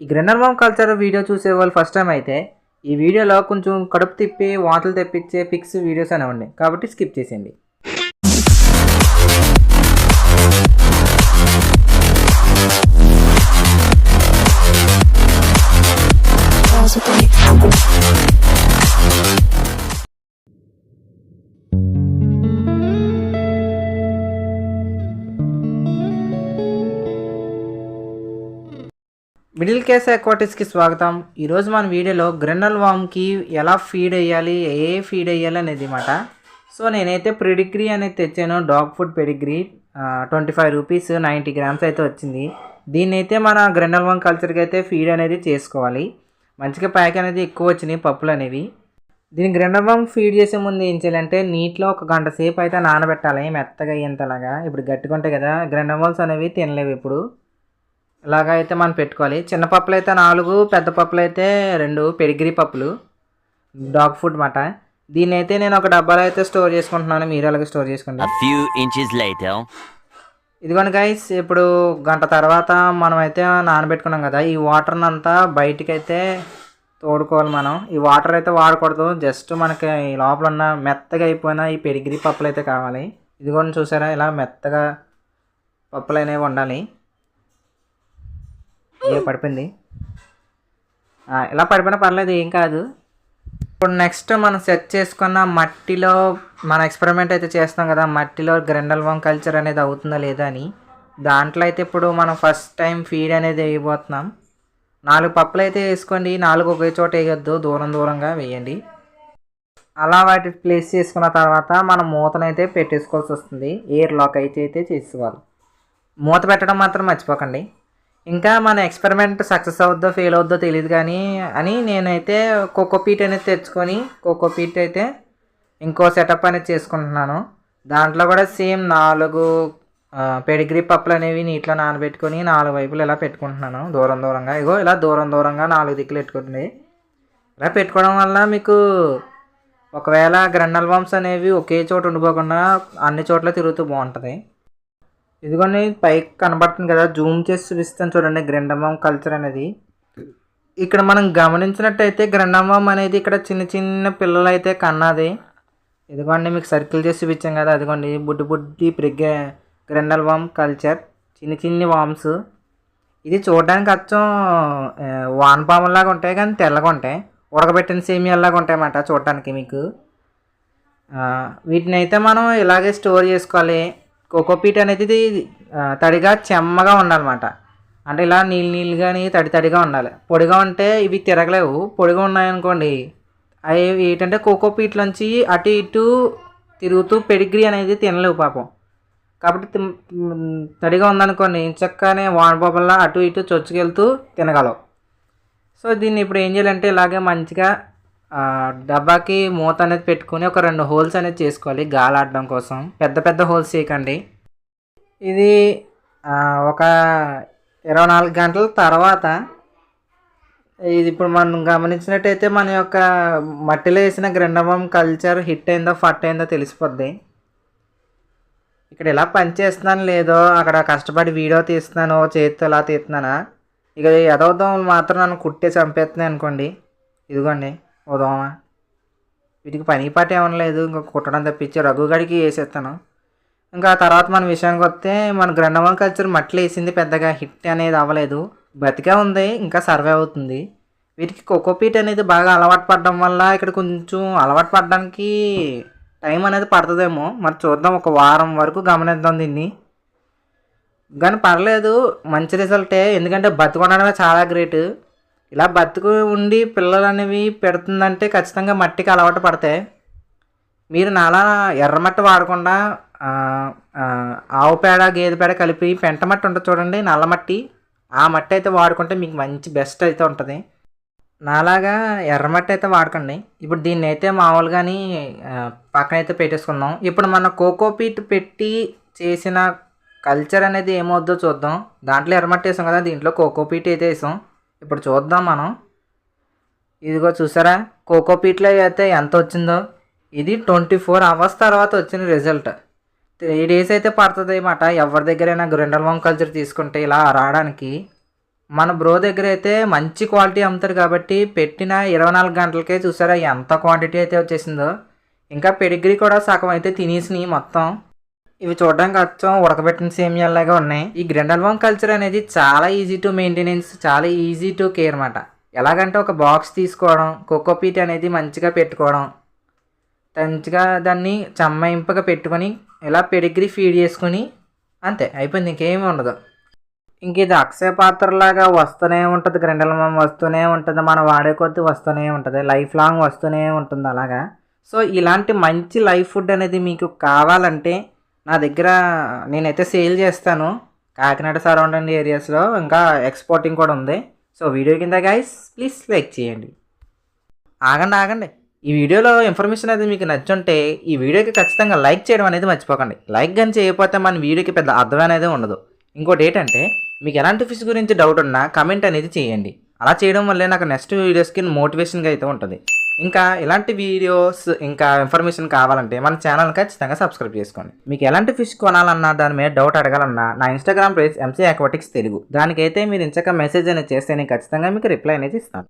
ఈ గ్రెండర్ culture video చూసే వాళ్ళు ఫస్ట్ టైం అయితే ఈ వీడియోలో కొంచెం కడుపు తిప్పి వాతలు తెప్పించే పిక్స్ వీడియోస్ అనేవి ఉన్నాయి కాబట్టి స్కిప్ చేసేయండి. మిడిల్ క్లాస్ అక్వాటిక్స్కి స్వాగతం. ఈరోజు మన వీడియోలో గ్రెనల్ వామ్కి ఎలా ఫీడ్ వేయాలి ఏ ఫీడ్ వేయాలి అనేది మాట. సో నేనైతే ప్రిడిగ్రీ అనేది తెచ్చాను dog food pedigree. Twenty five rupees ninety grams అయితే వచ్చింది. దీన్ని అయితే మన గ్రెనల్ వామ్ కల్చర్కి అయితే ఫీడ్ అనేది చేసుకోవాలి. మంచిగా ప్యాక్ అనేది ఎక్కువ వచ్చినాయి పప్పులు అనేవి. దీని గ్రెండర్ వామ్ ఫీడ్ చేసే ముందు ఏం చేయాలంటే నీటిలో ఒక గంట సేపు అయితే నానబెట్టాలి మెత్తగా అయ్యేంతలాగా. ఇప్పుడు గట్టిగా ఉంటాయి కదా గ్రెండర్ వాల్స్ అనేవి తినలేవు ఇప్పుడు. ఇలాగ అయితే మనం పెట్టుకోవాలి చిన్న పప్పులు అయితే నాలుగు పెద్ద పప్పులు అయితే రెండు పెడిగిరి పప్పులు డాగ్ ఫుడ్ మాట. దీన్ని అయితే నేను ఒక డబ్బాలో అయితే స్టోర్ చేసుకుంటున్నాను మీరు అలాగే స్టోర్ చేసుకోండి. ఇదిగోండి గైస్ ఇప్పుడు గంట తర్వాత మనం అయితే నానబెట్టుకున్నాం కదా ఈ వాటర్ని అంతా బయటికి అయితే తోడుకోవాలి మనం. ఈ వాటర్ అయితే వాడకూడదు జస్ట్ మనకి ఈ లోపల ఉన్న మెత్తగా అయిపోయిన ఈ పెరిగిరి పప్పులు అయితే కావాలి. ఇదిగోండి చూసారా ఇలా మెత్తగా పప్పులు అనేవి ఉండాలి. ఏ పడిపోయింది. ఇలా పడిపోయినా పర్లేదు ఏం కాదు. ఇప్పుడు నెక్స్ట్ మనం సెట్ చేసుకున్న మట్టిలో మన ఎక్స్పెరిమెంట్ అయితే చేస్తాం కదా మట్టిలో గ్రెండల్ వామ్ కల్చర్ అనేది అవుతుందా లేదా అని. దాంట్లో అయితే ఇప్పుడు మనం ఫస్ట్ టైం ఫీడ్ అనేది వేయబోతున్నాం. నాలుగు పప్పులు అయితే వేసుకోండి నాలుగు ఒకే చోట వేయొద్దు దూరం దూరంగా వేయండి. అలా వాటి ప్లేస్ చేసుకున్న తర్వాత మనం మూతనైతే పెట్టేసుకోవాల్సి వస్తుంది. ఎయిర్ లాక్ అయితే అయితే చేసుకోవాలి. మూత పెట్టడం మాత్రం మర్చిపోకండి. ఇంకా మన ఎక్స్పెరిమెంట్ సక్సెస్ అవుద్దో ఫెయిల్ అవుద్దో తెలియదు కానీ అని నేనైతే కోకోపీట్ అనేది తెచ్చుకొని కోకోపీట్ అయితే ఇంకో సెటప్ అనేది చేసుకుంటున్నాను. దాంట్లో కూడా సేమ్ నాలుగు పెడిగ్రీ పప్పులు అనేవి నీటిలో నానబెట్టుకొని నాలుగు వైపులు ఇలా పెట్టుకుంటున్నాను. దూరం దూరంగా. ఇగో ఇలా దూరం దూరంగా నాలుగు దిక్కులు పెట్టుకుంటుంది ఇలా పెట్టుకోవడం వల్ల మీకు ఒకవేళ గ్రండల్ బాంబ్స్ అనేవి ఒకే చోట ఉండిపోకుండా అన్ని చోట్ల తిరుగుతూ బాగుంటుంది. ఇదిగోండి పైకి కనబడుతుంది కదా. జూమ్ చేసి చూపిస్తాను చూడండి గ్రెండమామ్ కల్చర్ అనేది. ఇక్కడ మనం గమనించినట్టయితే గ్రెండమామ్ అనేది ఇక్కడ చిన్న చిన్న పిల్లలు అయితే కన్నది ఇదిగోండి మీకు సర్కిల్ చేసి చూపించాం కదా. అదిగోండి బుడ్డి బుడ్డి ప్రిగ్గ గ్రెండల్ వామ్ కల్చర్ చిన్ని చిన్ని వామ్స్. ఇది చూడడానికి అచ్చం వానపాములాగా ఉంటాయి కానీ తెల్లగా ఉంటాయి. ఉడకబెట్టిన సేమియాలాగా ఉంటాయి అన్నమాట చూడటానికి మీకు. వీటిని అయితే మనం ఇలాగే స్టోర్ చేసుకోవాలి. కోకోపీట్ అనేది తడిగా చెమ్మగా ఉండాలన్నమాట. అంటే ఇలా నీళ్ళు నీళ్ళు కానీ తడి తడిగా ఉండాలి. పొడిగా ఉంటే ఇవి తిరగలేవు. పొడిగా ఉన్నాయనుకోండి అవి ఏంటంటే కోకోపీట్ నుంచి అటు ఇటు తిరుగుతూ పెడిగ్రీ అనేది తినలేవు పాపం. కాబట్టి తడిగా ఉందనుకోండి చక్కనే వానపాపల్లా అటు ఇటు చొచ్చుకెళ్తూ తినగలవు సో దీన్ని ఇప్పుడు ఏం చేయాలంటే ఇలాగే మంచిగా డబ్బాకి మూత అనేది పెట్టుకొని ఒక రెండు హోల్స్ అనేది చేసుకోవాలి గాలి ఆడడం కోసం. పెద్ద పెద్ద హోల్స్ చేయకండి. ఇది ఒక ఇరవై నాలుగు గంటల తర్వాత ఇది ఇప్పుడు మనం గమనించినట్టయితే మన యొక్క మట్టిలో వేసిన గ్రంథమం కల్చర్ హిట్ అయిందో ఫట్ అయిందో తెలిసిపోద్ది. ఇక్కడ ఇలా పని చేస్తున్నాను లేదో అక్కడ కష్టపడి వీడియో తీస్తున్నాను చేతితో ఇలా తీస్తున్నానా? ఇక ఎదవదం మాత్రం నన్ను కుట్టే చంపేస్తున్నాయి అనుకోండి. ఇదిగోండి. ఉదోమ వీటికి పని పాట ఏమన్నా లేదు. ఇంకా కుట్టడం తప్పించి రఘుగడికి వేసేస్తాను. ఇంకా తర్వాత మన విషయానికి వస్తే మన గ్రండమల్ కల్చర్ మట్టిలో వేసింది పెద్దగా హిట్ అనేది అవ్వలేదు. బతికే ఉంది. ఇంకా సర్వే అవుతుంది. వీటికి కోకోపీట్ అనేది బాగా అలవాటు పడడం వల్ల ఇక్కడ కొంచెం అలవాటు పడడానికి టైం అనేది పడుతుందేమో. మరి చూద్దాం. ఒక వారం వరకు గమనిద్దాం దీన్ని. కానీ పర్లేదు. మంచి రిజల్టే. ఎందుకంటే బతుకొనడమే చాలా గ్రేట్. ఇలా బతుకు ఉండి పిల్లలు అనేవి పెడుతుందంటే ఖచ్చితంగా మట్టికి అలవాటు పడతాయి మీరు నాలా ఎర్రమట్టి వాడకుండా ఆవు పేడ గేదె పేడ కలిపి పెంట మట్టి ఉంటుంది చూడండి నల్ల మట్టి. ఆ మట్టి అయితే వాడుకుంటే మీకు మంచి బెస్ట్ అయితే ఉంటుంది. నాలాగా ఎర్రమట్టి అయితే వాడకండి. ఇప్పుడు దీన్ని అయితే మామూలుగాని పక్కన అయితే పెట్టేసుకుందాం. ఇప్పుడు మన కోకోపీట్ పెట్టి చేసిన కల్చర్ అనేది ఏమవుద్దో చూద్దాం. దాంట్లో ఎర్రమట్టి వేసాం కదా దీంట్లో కోకోపీట్ అయితే వేసాం. ఇప్పుడు చూద్దాం మనం. ఇదిగో చూసారా? కోకోపీట్లో అయితే ఎంత వచ్చిందో? ఇది ట్వంటీ ఫోర్ అవర్స్ తర్వాత వచ్చిన రిజల్ట్. త్రీ డేస్ అయితే పడుతుంది అన్నమాట ఎవరి దగ్గరైనా గ్రిండల్ వామ్ కల్చర్ తీసుకుంటే ఇలా రావడానికి. మన బ్రో దగ్గర అయితే మంచి క్వాలిటీ అమ్ముతారు కాబట్టి పెట్టిన ఇరవై నాలుగు గంటలకే చూసారా ఎంత క్వాంటిటీ అయితే వచ్చేసిందో. ఇంకా పెడిగ్రీ కూడా సగం అయితే తినేసినాయి మొత్తం. ఇవి చూడడానికి అచ్చం ఉడకబెట్టిన సేమియాలాగా ఉన్నాయి. ఈ గ్రెండల్వామ్ కల్చర్ అనేది చాలా ఈజీ టు మెయింటెనెన్స్ చాలా ఈజీ టు కేర్ అనమాట ఎలాగంటే ఒక బాక్స్ తీసుకోవడం కోకోపీట్ అనేది మంచిగా పెట్టుకోవడం మంచిగా దాన్ని చమ్మాయింపుగా పెట్టుకొని ఇలా పెడిగ్రీ ఫీడ్ చేసుకుని అంతే అయిపోయింది ఇంకేమీ ఉండదు. ఇంక ఇది అక్షయ పాత్రలాగా వస్తూనే ఉంటుంది గ్రెండల్వామ్ వస్తూనే ఉంటుంది మనం వాడే కొద్దీ వస్తూనే ఉంటుంది లైఫ్ లాంగ్ వస్తూనే ఉంటుంది అలాగా సో ఇలాంటి మంచి లైఫ్ ఫుడ్ అనేది మీకు కావాలంటే నా దగ్గర నేనైతే సేల్ చేస్తాను. కాకినాడ సరౌండింగ్ ఏరియాస్లో ఇంకా ఎక్స్పోర్టింగ్ కూడా ఉంది. సో వీడియో కింద గైస్ ప్లీజ్ లైక్ చేయండి. ఆగండి ఆగండి. ఈ వీడియోలో ఇన్ఫర్మేషన్ అనేది మీకు నచ్చుంటే ఈ వీడియోకి ఖచ్చితంగా లైక్ చేయడం అనేది మర్చిపోకండి. లైక్ కానీ చేయకపోతే మన వీడియోకి పెద్ద అర్థం అనేది ఉండదు. ఇంకోటి ఏంటంటే మీకు ఎలాంటి ఫిష్ గురించి డౌట్ ఉన్నా కమెంట్ అనేది చేయండి. అలా చేయడం వల్లే నాకు నెక్స్ట్ వీడియోస్కి మోటివేషన్గా అయితే ఉంటుంది. ఇంకా ఇలాంటి వీడియోస్ ఇంకా ఇన్ఫర్మేషన్ కావాలంటే మన ఛానల్ ఖచ్చితంగా సబ్స్క్రైబ్ చేసుకోండి. మీకు ఎలాంటి ఫిష్ కొనాలన్నా దాని మీద డౌట్ అడగాలన్నా నా Instagram page MC aquatics Telugu. దానికైతే మీరు ఇంచక మెసేజ్ అనేది చేస్తే నేను ఖచ్చితంగా మీకు రిప్లై అనేది ఇస్తాను.